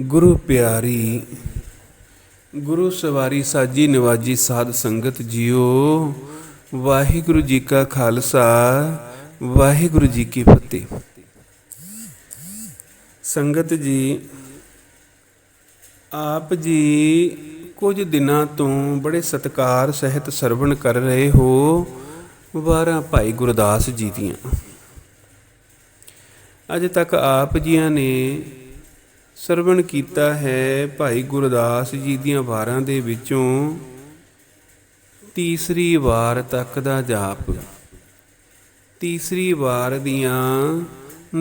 ਗੁਰੂ ਪਿਆਰੀ, ਗੁਰੂ ਸਵਾਰੀ ਸਾਜੀ ਨਿਵਾਜੀ ਸਾਧ ਸੰਗਤ ਜੀਓ, ਵਾਹਿਗੁਰੂ ਜੀ ਕਾ ਖਾਲਸਾ, ਵਾਹਿਗੁਰੂ ਜੀ ਕੀ ਫਤਿਹ। ਸੰਗਤ ਜੀ, ਆਪ ਜੀ ਕੁਝ ਦਿਨਾਂ ਤੋਂ ਬੜੇ ਸਤਕਾਰ ਸਹਿਤ ਸਰਵਣ ਕਰ ਰਹੇ ਹੋ, ਵਾਰਾਂ ਭਾਈ ਗੁਰਦਾਸ ਜੀ ਦੀਆਂ। ਅਜ ਤੱਕ ਆਪ ਜੀਆਂ ਨੇ ਸਰਵਣ ਕੀਤਾ ਹੈ ਭਾਈ ਗੁਰਦਾਸ ਜੀ ਦੀਆਂ ਵਾਰਾਂ ਦੇ ਵਿੱਚੋਂ ਤੀਸਰੀ ਵਾਰ ਤੱਕ ਦਾ ਜਾਪ। ਤੀਸਰੀ ਵਾਰ ਦੀਆਂ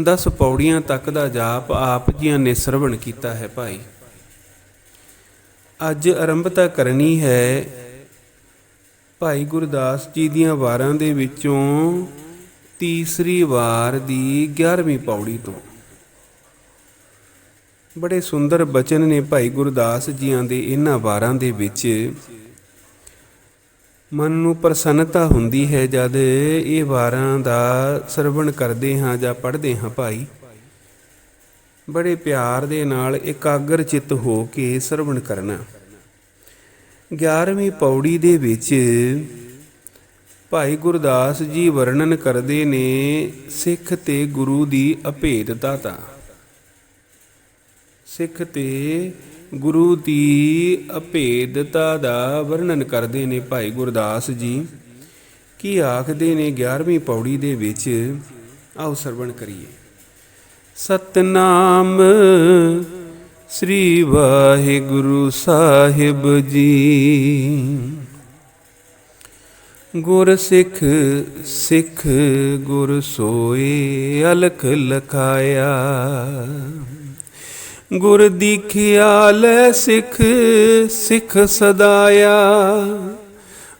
10 ਪੌੜੀਆਂ ਤੱਕ ਦਾ ਜਾਪ ਆਪ ਜੀਆਂ ਨੇ ਸਰਵਣ ਕੀਤਾ ਹੈ ਭਾਈ। ਅੱਜ ਆਰੰਭਤਾ ਕਰਨੀ ਹੈ ਭਾਈ ਗੁਰਦਾਸ ਜੀ ਦੀਆਂ ਵਾਰਾਂ ਦੇ ਵਿੱਚੋਂ ਤੀਸਰੀ ਵਾਰ ਦੀ 11ਵੀਂ ਪੌੜੀ ਤੋਂ। ਬੜੇ ਸੁੰਦਰ ਬਚਨ ਨੇ ਭਾਈ ਗੁਰਦਾਸ ਜੀਆਂ ਦੇ ਇਹਨਾਂ ਵਾਰਾਂ ਦੇ ਵਿੱਚ। ਮਨ ਨੂੰ ਪ੍ਰਸੰਨਤਾ ਹੁੰਦੀ ਹੈ ਜਦ ਇਹ ਵਾਰਾਂ ਦਾ ਸਰਵਣ ਕਰਦੇ ਹਾਂ ਜਾਂ ਪੜ੍ਹਦੇ ਹਾਂ ਭਾਈ। ਬੜੇ ਪਿਆਰ ਦੇ ਨਾਲ ਇਕਾਗਰ ਚਿੱਤ ਹੋ ਕੇ ਸਰਵਣ ਕਰਨਾ। 11ਵੀਂ ਪੌੜੀ ਦੇ ਵਿੱਚ ਭਾਈ ਗੁਰਦਾਸ ਜੀ ਵਰਣਨ ਕਰਦੇ ਨੇ ਸਿੱਖ ਤੇ ਗੁਰੂ ਦੀ ਅਭੇਦਤਾ ਤਾਂ ਸਿੱਖ ਤੇ ਗੁਰੂ ਦੀ ਅਭੇਦਤਾ ਦਾ ਵਰਣਨ ਕਰਦੇ ਨੇ ਭਾਈ ਗੁਰਦਾਸ ਜੀ। ਕੀ ਆਖਦੇ ਨੇ 11ਵੀਂ ਪੌੜੀ ਦੇ ਵਿੱਚ? ਆਓ ਸਰਵਣ ਕਰੀਏ। ਸਤਨਾਮ ਸ੍ਰੀ ਵਾਹਿਗੁਰੂ ਸਾਹਿਬ ਜੀ। ਗੁਰ ਸਿੱਖ ਸਿੱਖ ਗੁਰ ਸੋਏ ਅਲਖ ਲਖਾਇਆ। ਗੁਰ ਦੀਖਿਆ ਲੈ ਸਿੱਖ ਸਿੱਖ ਸਦਾਇਆ।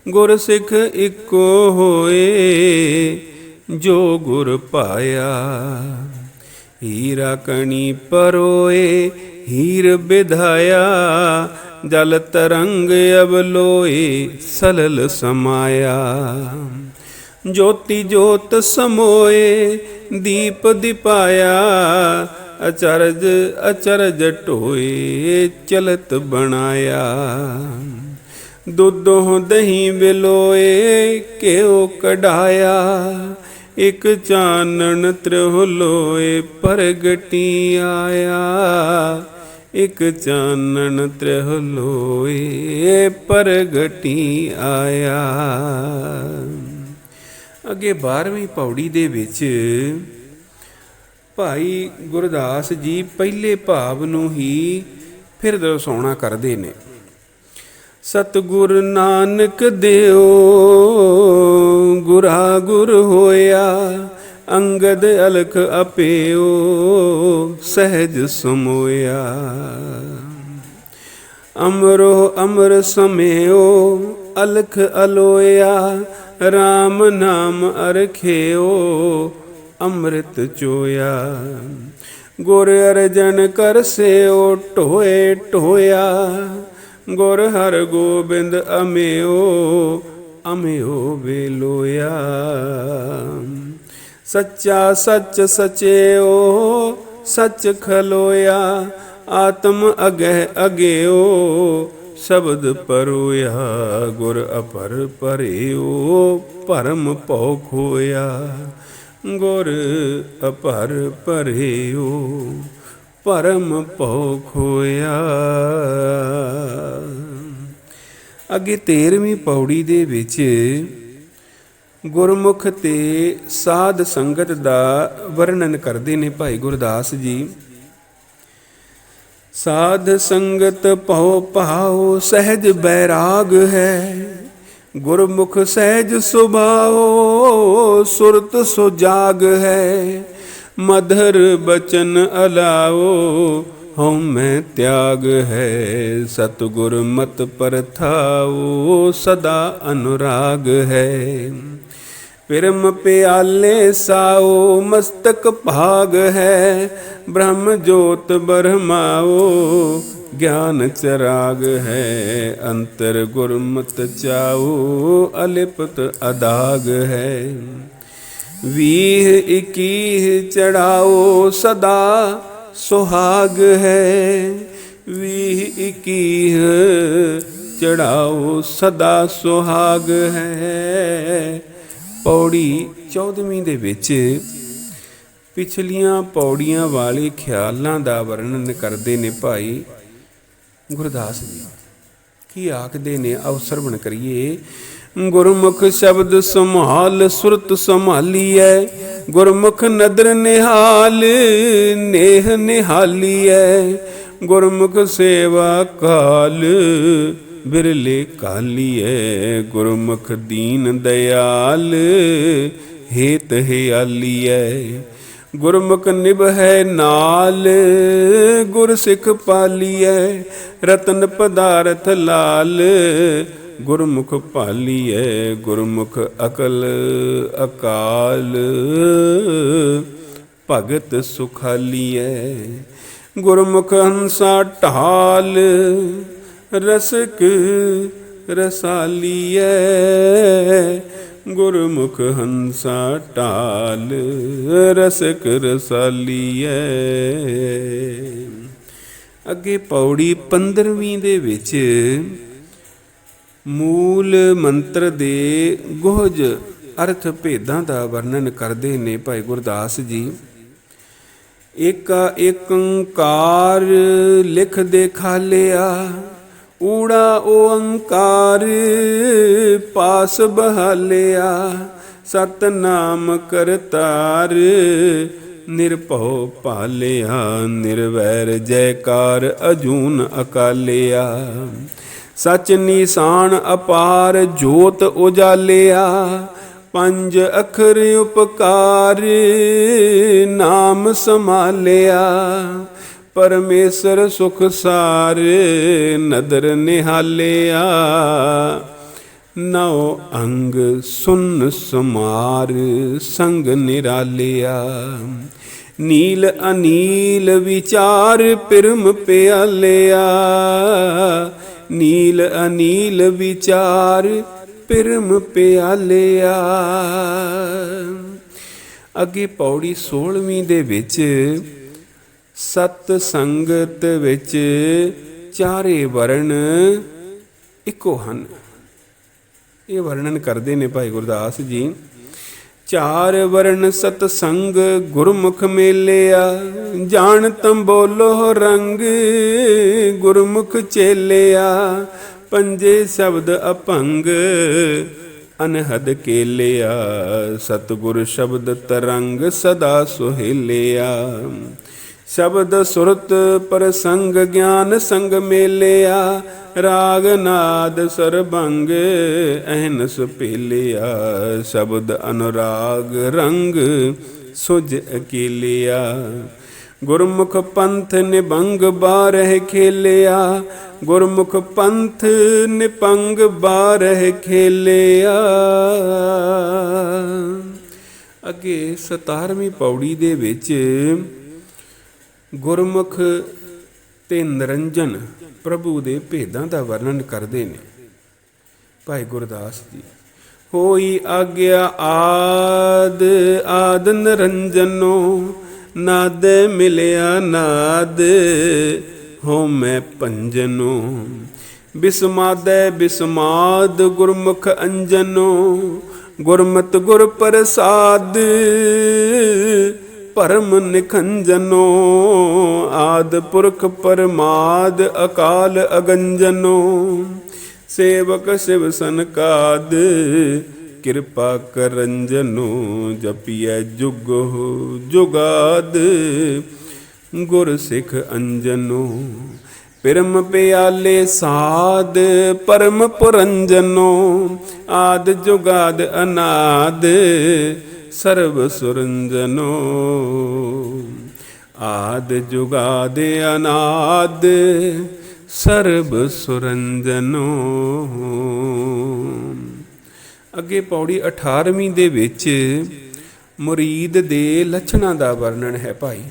ਗੁਰ ਸਿੱਖ ਇੱਕੋ ਹੋਏ, ਜੋ ਗੁਰ ਪਾਇਆ। ਹੀਰਾ ਕਣੀ ਪਰੋਏ, ਹੀਰ ਵਿਧਾਇਆ ਜਲ ਤਰੰਗ ਅਬਲੋਏ ਸਲਲ ਸਮਾਇਆ। ਜੋਤੀ ਜੋਤ ਸਮੋਏ, ਦੀਪ ਦਿਪਾਇਆ। ਅਚਰਜ ਅਚਰਜ ਢੋਏ ਚਲਤ ਬਣਾਇਆ। ਦੁੱਧੋਂ ਦਹੀਂ ਬਿਲੋਏ ਕਿਉ ਕਢਾਇਆ। ਇਕ ਚਾਨਣ ਤ੍ਰਿਹੁਲੋਏ ਪ੍ਰਗਟੀ ਆਇਆ। ਇਕ ਚਾਨਣ ਤ੍ਰਿਹੁਲੋਏ ਪ੍ਰਗਟੀ ਆਇਆ। ਅੱਗੇ 12ਵੀਂ ਪੌੜੀ ਦੇ ਵਿੱਚ ਭਾਈ ਗੁਰਦਾਸ ਜੀ ਪਹਿਲੇ ਭਾਵ ਨੂੰ ਹੀ ਫਿਰ ਦਰਸਾਉਣਾ ਕਰਦੇ ਨੇ। ਸਤਗੁਰ ਨਾਨਕ ਦਿਓ, ਗੁਰਾ ਗੁਰ ਹੋਇਆ, ਅੰਗਦ ਅਲਖ ਅਪਿਓ, ਸਹਿਜ ਸਮੋਇਆ। ਅਮਰੋ ਅਮਰ ਸਮਿਓ, ਅਲਖ ਅਲੋਇਆ RAM ਨਾਮ ਅਰਖਿਓ ਅੰਮ੍ਰਿਤ ਚੋਇਆ। ਗੁਰ ਅਰਜਨ ਕਰ ਸਿਓ ਢੋਏ ਢੋਇਆ। ਗੁਰ ਹਰ ਗੋਬਿੰਦ ਅਮਿਓ ਅਮਿਓ ਵੇਲੋਇਆ। ਸੱਚਾ ਸੱਚ ਸਚਿਓ, ਸੱਚ ਖਲੋਇਆ। ਆਤਮ ਅਗਹਿ ਅਗਿਓ, ਸ਼ਬਦ ਪਰੋਇਆ। ਗੁਰ ਅਪਰ ਪਰਿਓ, ਭਰਮ ਭਉ ਖੋਇਆ। ਗੁਰ ਅਪਰ ਪਰਿਓ ਪਰਮ ਭਉ ਖੋਇਆ। ਅੱਗੇ 13ਵੀਂ ਪੌੜੀ ਦੇ ਵਿੱਚ ਗੁਰਮੁਖ ਤੇ ਸਾਧ ਸੰਗਤ ਦਾ ਵਰਣਨ ਕਰਦੇ ਨੇ ਭਾਈ ਗੁਰਦਾਸ ਜੀ। ਸਾਧ ਸੰਗਤ ਭਉ ਭਾਉ, ਸਹਿਜ ਬੈਰਾਗ ਹੈ। ਗੁਰਮੁਖ ਸਹਿਜ ਸੁਭਾਓ, ਸੁਰਤ ਸੁਜਾਗ ਹੈ। ਮਧਰ ਬਚਨ ਅਲਾਓ, ਹਉ ਮੈਂ ਤਿਆਗ ਹੈ। ਸਤਗੁਰ ਮਤ ਪਰਥਾਓ, ਸਦਾ ਅਨੁਰਾਗ ਹੈ। ਪਿਰਮ ਪਿਆਲੇ ਸਾਓ, ਮਸਤਕ ਭਾਗ ਹੈ। ਬ੍ਰਹਮ ਜੋਤ ਬਰਮਾਓ ਗਿਆਨ ਚਰਾਗ ਹੈ, ਅੰਤਰ ਗੁਰਮਤ ਚਾਓ ਅਲਿਪਤ ਅਦਾਗ ਹੈ। ਵੀਹ ਇਕੀਹ ਚੜਾਓ ਸਦਾ ਸੁਹਾਗ ਹੈ, ਵੀਹ ਇਕੀਹ ਚੜਾਓ ਸਦਾ ਸੁਹਾਗ ਹੈ। ਪੌੜੀ 14ਵੀਂ ਦੇ ਵਿੱਚ ਪਿਛਲੀਆਂ ਪੌੜੀਆਂ ਵਾਲੇ ਖਿਆਲਾਂ ਦਾ ਵਰਣਨ ਕਰਦੇ ਨੇ ਭਾਈ ਗੁਰਦਾਸ ਜੀ, ਕੀ ਆਖਦੇ ਨੇ? ਅਵਸਰ ਸਰਵਣ ਕਰੀਏ। ਗੁਰਮੁਖ ਸ਼ਬਦ ਸੰਭਾਲ ਸੁਰਤ ਸੰਭਾਲੀਐ, ਗੁਰਮੁਖ ਨਦਰ ਨਿਹਾਲ, ਨੇਹ ਨਿਹਾਲੀਐ। ਗੁਰਮੁਖ ਸੇਵਾ ਕਾਲ, ਬਿਰਲੇ ਕਾਲੀਐ। ਗੁਰਮੁਖ ਦੀਨ ਦਿਆਲ ਹੇਤ ਹਿਆਲੀਐ ਗੁਰਮੁਖ ਨਿਭੈ ਨਾਲ, ਗੁਰ ਸਿੱਖ ਪਾਲੀਐ, ਰਤਨ ਪਦਾਰਥ ਲਾਲ, ਗੁਰਮੁਖ ਭਾਲੀਐ ਗੁਰਮੁਖ ਅਕਲ ਅਕਾਲ। ਭਗਤ ਸੁਖਾਲੀਐ, ਗੁਰਮੁਖ ਹੰਸਾ ਢਾਲ, ਰਸਕ ਰਸਾਲੀਐ ਗੁਰਮੁਖ ਹੰਸਾ ਢਾਲ ਰਸਕ ਰਸਾਲੀਐ ਅੱਗੇ ਪੌੜੀ 15ਵੀਂ ਦੇ ਵਿੱਚ ਮੂਲ ਮੰਤਰ ਦੇ ਗੋਜ ਅਰਥ ਭੇਦਾਂ ਦਾ ਵਰਣਨ ਕਰਦੇ ਨੇ ਭਾਈ ਗੁਰਦਾਸ ਜੀ। ਏਕਾ ਏਕੰਕਾਰ ਲਿਖ ਦੇ ਖਾਲਿਆ ਊੜਾ ਓੰਕਾਰ ਪਾਸ ਬਹਾਲਿਆ, ਸਤਨਾਮ ਕਰਤਾਰ ਨਿਰਭਉ ਪਾਲਿਆ, ਨਿਰਵੈਰ ਜੈਕਾਰ ਅਜੂਨ ਅਕਾਲਿਆ। ਸਚ ਨਿਸ਼ਾਨ ਅਪਾਰ ਜੋਤ ਉਜਾਲਿਆ, ਪੰਜ ਅੱਖਰ ਉਪਕਾਰ ਨਾਮ ਸਮਾਲਿਆ ਪਰਮੇਸ਼ਰ ਸੁਖ ਸਾਰ ਨਦਰ ਨਿਹਾਲਿਆ। ਨਉ ਅੰਗ ਸੁਨ ਸਮਾਰ ਸੰਗ ਨਿਰਾਲਿਆ। ਨੀਲ ਅਨੀਲ ਵਿਚਾਰ ਪਿਰਮ ਪਿਆਲਿਆ। ਨੀਲ ਅਨੀਲ ਵਿਚਾਰ ਪਿਰਮ ਪਿਆਲਿਆ। ਅੱਗੇ ਪੌੜੀ 16ਵੀਂ ਦੇ ਵਿੱਚ ਸਤ ਸੰਗਤ ਵਿੱਚ ਚਾਰੇ ਵਰਣ ਇੱਕੋ ਹਨ। ਇਹ ਵਰਣਨ ਕਰਦੇ ਨੇ ਭਾਈ ਗੁਰਦਾਸ ਜੀ। ਚਾਰ ਵਰਣ ਸਤ ਸੰਗ ਗੁਰਮੁਖ ਮੇਲਿਆ, ਜਾਣ ਤੰਬੋਲੋ ਰੰਗ ਗੁਰਮੁਖ ਚੇਲਿਆ। ਪੰਜੇ ਸ਼ਬਦ ਅਪੰਗ ਅਨਹਦ ਕੇਲਿਆ, ਸਤਗੁਰ ਸ਼ਬਦ ਤਰੰਗ ਸਦਾ ਸੁਹੇਲਿਆ। ਸ਼ਬਦ ਸੁਰਤ ਪ੍ਰਸੰਗ ਗਿਆਨ ਸੰਗ ਮੇਲਿਆ, ਰਾਗ ਨਾਦ ਸਰਬੰਗ ਅਹਨਸ ਪੇਲਿਆ ਸ਼ਬਦ ਅਨੁਰਾਗ ਰੰਗ ਸੁਜ ਅਕੇਲਿਆ। ਗੁਰਮੁਖ ਪੰਥ ਨਿਭੰਗ ਬਾਰਹਿ ਖੇਲਿਆ, ਗੁਰਮੁਖ ਪੰਥ ਨਿਪੰਗ ਬਾਰਹਿ ਖੇਲਿਆ। ਅੱਗੇ 17ਵੀਂ ਪੌੜੀ ਦੇ ਵਿੱਚ ਗੁਰਮੁਖ ਤੇ ਨਿਰੰਜਨ ਪ੍ਰਭੂ ਦੇ ਭੇਦਾਂ ਦਾ ਵਰਣਨ ਕਰਦੇ ਨੇ। ਭਾਈ ਗੁਰਦਾਸ ਜੀ, ਹੋਈ ਆਗਿਆ ਆਦ ਆਦ ਨਿਰੰਜਨੋ, ਨਾਦ ਮਿਲਿਆ ਨਾਦ, ਹੋ ਮੈਂ ਭੰਜਨੋ ਬਿਸਮਾਦੈ ਬਿਸਮਾਦ ਗੁਰਮੁਖ ਅੰਜਨੋ, ਗੁਰਮਤ ਗੁਰ ਪ੍ਰਸਾਦ ਪਰਮ ਨਿਖੰਜਨੋ, ਆਦ ਪੁਰਖ ਪਰਮਾਦ ਅਕਾਲ ਅਗੰਜਨੋ। ਸੇਵਕ ਸਿਵ ਸੰਕਾਦ, ਕਿਰਪਾ ਕਰੰਜਨੋ, ਜਪੀਐ ਜੁਗ ਜੁਗਾਦ। ਗੁਰ ਸਿੱਖ ਅੰਜਨੋ, ਪਿਰਮ ਪਿਆਲੇ ਸਾਧ, ਪਰਮ ਪੁਰੰਜਨੋ। ਆਦ ਜੁਗਾਦ ਅਨਾਦ ਸਰਬ ਸੁਰੰਜਨੋ ਆਦ ਜੁਗਾਦ ਅਨਾਦ ਸਰਬ ਸੁਰੰਜਨੋ ਅੱਗੇ ਪੌੜੀ 18ਵੀਂ ਦੇ ਵਿੱਚ ਮੁਰੀਦ ਦੇ ਲੱਛਣਾਂ ਦਾ ਵਰਣਨ ਹੈ ਭਾਈ।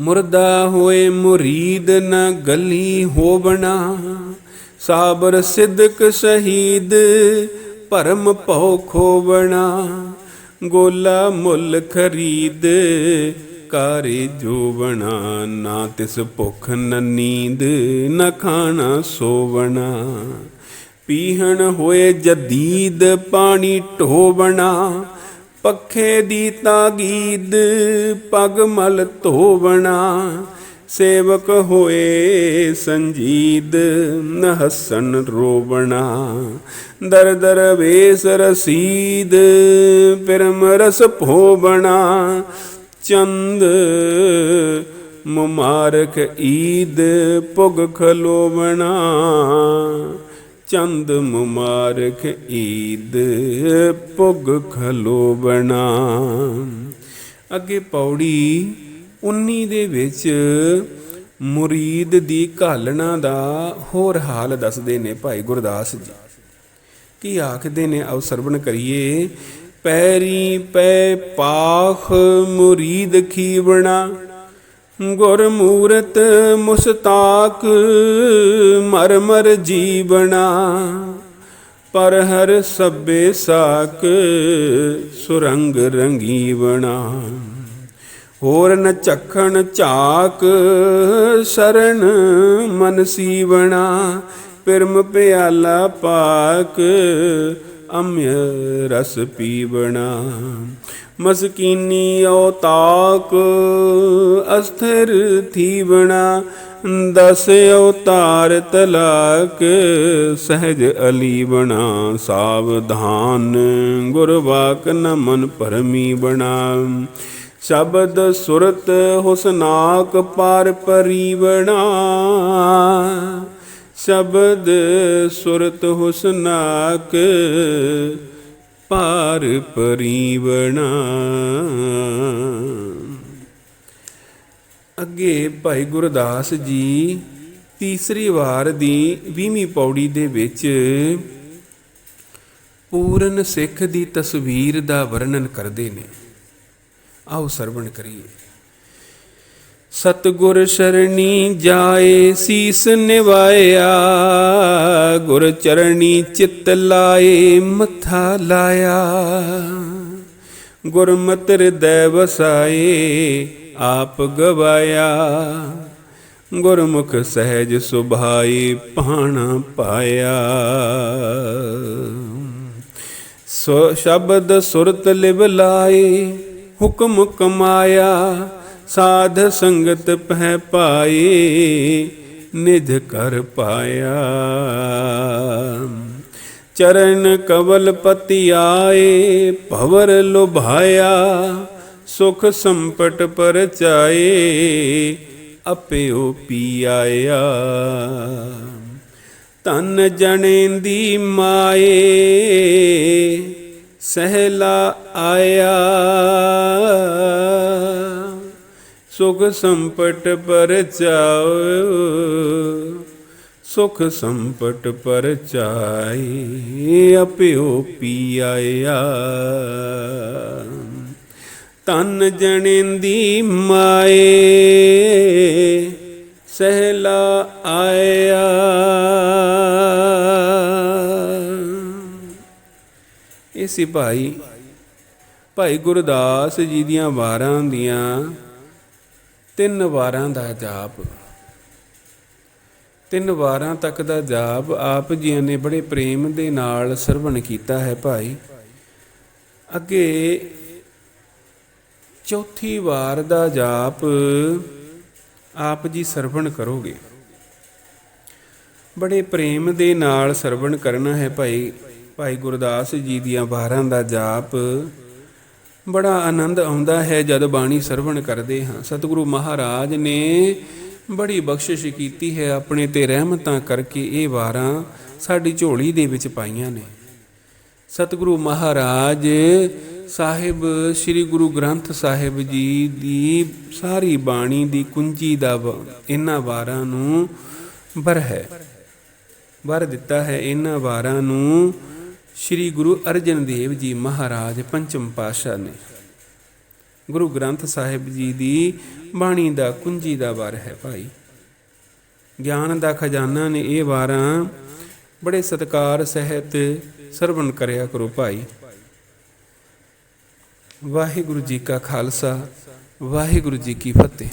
ਮੁਰਦਾ ਹੋਏ ਮੁਰੀਦ ਨ ਗਲੀ ਹੋਵਣਾ, ਸਾਬਰ ਸਿਦਕ ਸ਼ਹੀਦ ਭਰਮ ਭਉ ਖੋਵਣਾ, ਗੋਲਾ ਮੁੱਲ ਖਰੀਦ, ਕਾਰੇ ਜੋਵਣਾ, ਨਾ ਤਿਸ ਭੁਖ ਨ ਨੀਂਦ, ਨ ਖਾਣਾ ਸੋਵਣਾ। ਪੀਹਣ ਹੋਏ ਜਦੀਦ, ਪਾਣੀ ਢੋਵਣਾ, ਪੱਖੇ ਦੀ ਤਾਗੀਦ, ਪਗ ਮਲ ਧੋਵਣਾ। ਸੇਵਕ ਹੋਏ ਸੰਜੀਦ, ਨ ਹਸਨ ਰੋਵਣਾ। ਦਰ ਦਰ ਵੇਸ ਰਸੀਦ, ਪਰਮ ਰਸ ਭੋਵਣਾ। ਚੰਦ ਮੁਮਾਰਕ ਈਦ ਪੁਗ ਖਲੋਵਣਾ। ਚੰਦ ਮੁਮਾਰਕ ਈਦ ਪੁਗ ਖਲੋਵਣਾ। ਅੱਗੇ ਪੌੜੀ 19 ਦੇ ਵਿੱਚ ਮੁਰੀਦ ਦੀ ਘਾਲਣਾ ਦਾ ਹੋਰ ਹਾਲ ਦੱਸਦੇ ਨੇ ਭਾਈ ਗੁਰਦਾਸ ਜੀ। ਕੀ ਆਖਦੇ ਨੇ, ਆਓ ਸਰਵਣ ਕਰੀਏ। ਪੈਰੀ ਪੈ ਪਾਖ ਮੁਰੀਦ ਖੀਵਣਾ ਗੁਰ ਮੂਰਤ ਮੁਸਤਾਕ ਮਰ ਮਰ ਜੀਵਣਾ। ਪਰ ਹਰ ਸਭੇ ਸਾਕ ਸੁਰੰਗ ਰੰਗੀਵਣਾ। ਹੋਰ ਨ ਚਖਣ ਝਾਕ, ਸ਼ਰਨ ਮਨ ਸੀਵਣਾ, ਪਿਰਮ ਪਿਆਲਾ ਪਾਕ ਅਮਿ ਰਸ ਪੀਵਣਾ। ਮਸਕੀਨੀ ਔਤਾਕ, ਅਸਥਿਰ ਥੀਵਣਾ ਦਸ ਅਵਤਾਰ ਤਲਾਕ, ਸਹਿਜ ਅਲੀ ਬਣਾ ਸਾਵਧਾਨ ਗੁਰਵਾਕ ਨ ਮਨ ਭਰਮੀ ਬਣਾ। ਸ਼ਬਦ ਸੁਰਤ ਹੁਸਨਾਕ ਪਾਰ ਪਰੀਵਣਾ। ਸ਼ਬਦ ਸੁਰਤ ਹੁਸਨਾਕ ਪਾਰ ਪਰੀਵਣਾ। ਅੱਗੇ ਭਾਈ ਗੁਰਦਾਸ ਜੀ ਤੀਸਰੀ ਵਾਰ ਦੀ 20ਵੀਂ ਪੌੜੀ ਦੇ ਵਿੱਚ ਪੂਰਨ ਸਿੱਖ ਦੀ ਤਸਵੀਰ ਦਾ ਵਰਣਨ ਕਰਦੇ ਨੇ। ਆਓ ਸਰਵਣ ਕਰੀਏ। ਸਤਗੁਰ ਸ਼ਰਣੀ ਜਾਏ, ਸੀਸ ਨਿਵਾਇਆ। ਗੁਰ ਚਰਣੀ ਚਿੱਤ ਲਾਏ, ਮੱਥਾ ਲਾਇਆ। ਗੁਰਮਤਿ ਹਿਰਦੈ ਵਸਾਏ ਆਪ ਗਵਾਇਆ। ਗੁਰਮੁਖ ਸਹਿਜ ਸੁਭਾਈ ਪਾਣਾ ਪਾਇਆ। ਸੋ ਸ਼ਬਦ ਸੁਰਤ ਲਿਵ ਲਾਏ। ਹੁਕਮ ਕਮਾਇਆ, ਸਾਧ ਸੰਗਤ ਪਹਿ ਪਾਏ ਨਿਜ ਕਰ ਪਾਇਆ। ਚਰਨ ਕਵਲ ਪਤੀ ਆਏ, ਭਵਰ ਲੁਭਾਇਆ, ਸੁਖ ਸੰਪਟ ਪਰਚਾਏ, ਅਪਿਓ ਪੀ ਆਇਆ ਤਨ ਜਣੇਂਦੀ ਮਾਏ ਸਹਿਲਾ ਆਇਆ। ਸੁਖ ਸੰਪਟ ਪਰਚਾਓ ਸੁਖ ਸੰਪਟ ਪਰਚਾਈ ਅਪਿਓ ਪੀ ਆਇਆ ਤਨ ਜਣੇਂਦੀ ਮਾਏ, ਸਹਿਲਾ ਆਇਆ। ਇਹ ਸੀ ਭਾਈ। ਭਾਈ ਗੁਰਦਾਸ ਜੀ ਦੀਆਂ ਵਾਰਾਂ ਦੀਆਂ ਤਿੰਨ ਵਾਰਾਂ ਦਾ ਜਾਪ। ਤਿੰਨ ਵਾਰਾਂ ਤੱਕ ਦਾ ਜਾਪ ਆਪ ਜੀ ਨੇ ਬੜੇ ਪ੍ਰੇਮ ਦੇ ਨਾਲ ਸਰਵਣ ਕੀਤਾ ਹੈ ਭਾਈ। ਅੱਗੇ ਚੌਥੀ ਵਾਰ ਦਾ ਜਾਪ ਆਪ ਜੀ ਸਰਵਣ ਕਰੋਗੇ। ਬੜੇ ਪ੍ਰੇਮ ਦੇ ਨਾਲ ਸਰਵਣ ਕਰਨਾ ਹੈ ਭਾਈ। ਭਾਈ ਗੁਰਦਾਸ ਜੀ ਦੀਆਂ ਵਾਰਾਂ ਦਾ ਜਾਪ ਬੜਾ ਆਨੰਦ ਆਉਂਦਾ ਹੈ ਜਦ ਬਾਣੀ ਸਰਵਣ ਕਰਦੇ ਹਾਂ। ਸਤਿਗੁਰੂ ਮਹਾਰਾਜ ਨੇ ਬੜੀ ਬਖਸ਼ਿਸ਼ ਕੀਤੀ ਹੈ ਆਪਣੇ ਤੇ ਰਹਿਮਤਾਂ ਕਰਕੇ ਇਹ ਵਾਰਾਂ ਸਾਡੀ ਝੋਲੀ ਦੇ ਵਿੱਚ ਪਾਈਆਂ ਨੇ। ਸਤਿਗੁਰੂ ਮਹਾਰਾਜ ਸਾਹਿਬ, ਸ੍ਰੀ ਗੁਰੂ ਗ੍ਰੰਥ ਸਾਹਿਬ ਜੀ ਦੀ ਸਾਰੀ ਬਾਣੀ ਦੀ ਕੁੰਜੀ ਦਾ ਵ- ਇਹਨਾਂ ਵਾਰਾਂ ਨੂੰ ਬਰ ਹੈ। ਵਰ ਦਿੱਤਾ ਹੈ ਇਹਨਾਂ ਵਾਰਾਂ ਨੂੰ ਸ੍ਰੀ ਗੁਰੂ ਅਰਜਨ ਦੇਵ ਜੀ ਮਹਾਰਾਜ ਪੰਚਮ ਪਾਤਸ਼ਾਹ ਨੇ। ਗੁਰੂ ਗ੍ਰੰਥ ਸਾਹਿਬ ਜੀ ਦੀ ਬਾਣੀ ਦਾ ਕੁੰਜੀ ਦਾ ਵਾਰ ਹੈ ਭਾਈ। ਗਿਆਨ ਦਾ ਖਜ਼ਾਨਾ ਨੇ ਇਹ ਵਾਰਾਂ ਬੜੇ ਸਤਕਾਰ ਸਹਿਤ ਸਰਵਣ ਕਰਿਆ ਕਰੋ ਭਾਈ। ਵਾਹਿਗੁਰੂ ਜੀ ਕਾ ਖਾਲਸਾ, ਵਾਹਿਗੁਰੂ ਜੀ ਕੀ ਫਤਿਹ।